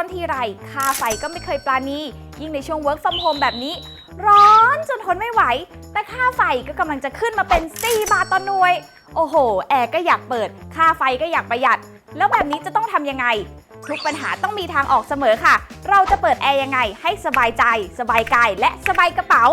อนทีไรค่าไฟก็ไม่เคยปราณี ยิ่งในช่วง work from home แบบนี้ ร้อนจนทนไม่ไหว แต่ค่าไฟก็กำลังจะขึ้นมาเป็น 4 บาทต่อหน่วย โอ้โห แอร์ก็อยากเปิด ค่าไฟก็อยากประหยัด แล้วแบบนี้จะต้องทำยังไง ทุกปัญหาต้องมีทางออกเสมอค่ะ เราจะเปิดแอร์ยังไงให้สบายใจ สบายกายและสบายกระเป๋า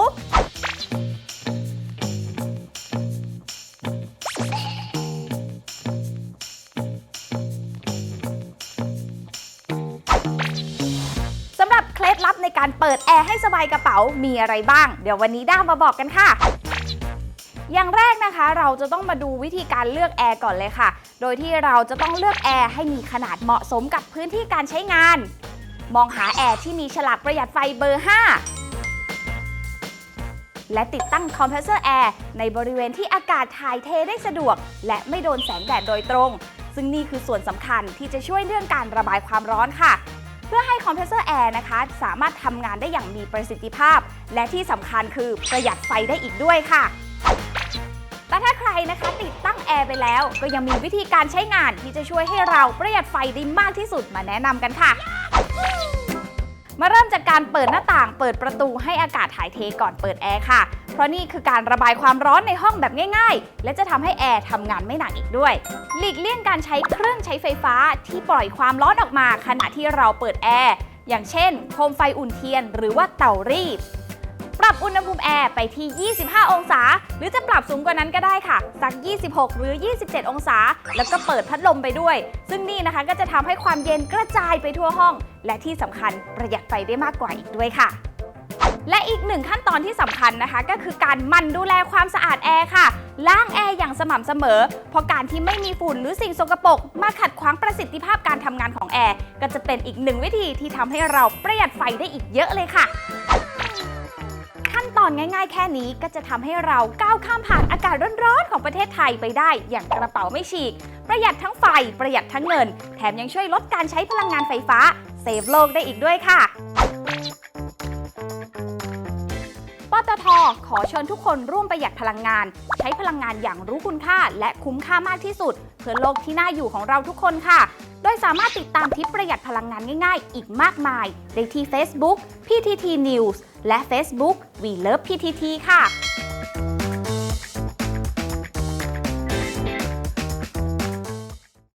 ล็ดลับในการเปิดแอร์ให้สบายกระเป๋ามีอะไรบ้าง เดี๋ยววันนี้ด้ามาบอกกันค่ะอย่างแรกนะคะเราจะต้องมาดูวิธีการเลือกแอร์ก่อนเลยค่ะ โดยที่เราจะต้องเลือกแอร์ให้มีขนาดเหมาะสมกับพื้นที่การใช้งาน มองหาแอร์ที่มีฉลากประหยัดไฟเบอร์ 5 และติดตั้งคอมเพรสเซอร์แอร์ในบริเวณที่อากาศถ่ายเทได้สะดวก และไม่โดนแสงแดดโดยตรง ซึ่งนี่คือส่วนสำคัญที่จะช่วยเรื่องการระบายความร้อนค่ะ เพื่อให้คอมเพรสเซอร์แอร์นะคะ สามารถทำงานได้อย่างมีประสิทธิภาพ และที่สำคัญคือประหยัดไฟได้อีกด้วยค่ะแต่ถ้าใครนะคะติดตั้งแอร์ไปแล้ว ก็ยังมีวิธีการใช้งานที่จะช่วยให้เราประหยัดไฟได้มากที่สุดมาแนะนำกันค่ะ มาเริ่มจากการเปิดหน้าต่าง เปิดประตูให้อากาศถ่ายเทก่อนเปิดแอร์ค่ะ เพราะนี่คือการระบายความร้อนในห้องแบบง่าย ๆ และจะทำให้แอร์ทำงานไม่หนักอีกด้วย หลีกเลี่ยงการใช้เครื่องใช้ไฟฟ้าที่ปล่อยความร้อนออกมาขณะที่เราเปิดแอร์อย่างเช่น โคมไฟอุ่นเทียน หรือว่าเตารีด รับอุณหภูมิแอร์ไปที่ 25 องศา หรือจะปรับสูงกว่านั้นก็ได้ค่ะ สัก 26 หรือ 27 องศา แล้วก็เปิดพัดลมไปด้วย ซึ่งนี่นะคะก็จะทำให้ความเย็นกระจายไปทั่วห้อง และที่สำคัญประหยัดไฟได้มากกว่าอีกด้วยค่ะและอีกหนึ่งขั้นตอนที่สำคัญนะคะ ก็คือการมั่นดูแลความสะอาดแอร์ค่ะ ล้างแอร์อย่างสม่ำเสมอ เพราะการที่ไม่มีฝุ่นหรือสิ่งสกปรกมาขัดขวางประสิทธิภาพการทำงานของแอร์ก็จะเป็นอีกหนึ่งวิธีที่ทำให้เราประหยัดไฟได้อีกเยอะเลยค่ะ อนง่าย ๆ แค่นี้ก็จะทำให้เราก้าวข้ามผ่านอากาศร้อนๆของประเทศไทยไปได้ อย่างกระเป๋าไม่ฉีก ประหยัดทั้งไฟประหยัดทั้งเงิน แถมยังช่วยลดการใช้พลังงานไฟฟ้าเซฟโลกได้อีกด้วยค่ะปตทขอเชิญทุกคนร่วมประหยัดพลังงาน ใช้พลังงานอย่างรู้คุณค่า และคุ้มค่ามากที่สุด เพื่อโลกที่น่าอยู่ของเราทุกคนค่ะ โดยสามารถติดตามทิปประหยัดพลังงานง่าย ๆ อีกมากมาย ได้ที่ Facebook PTT News และ Facebook We Love PTT ค่ะ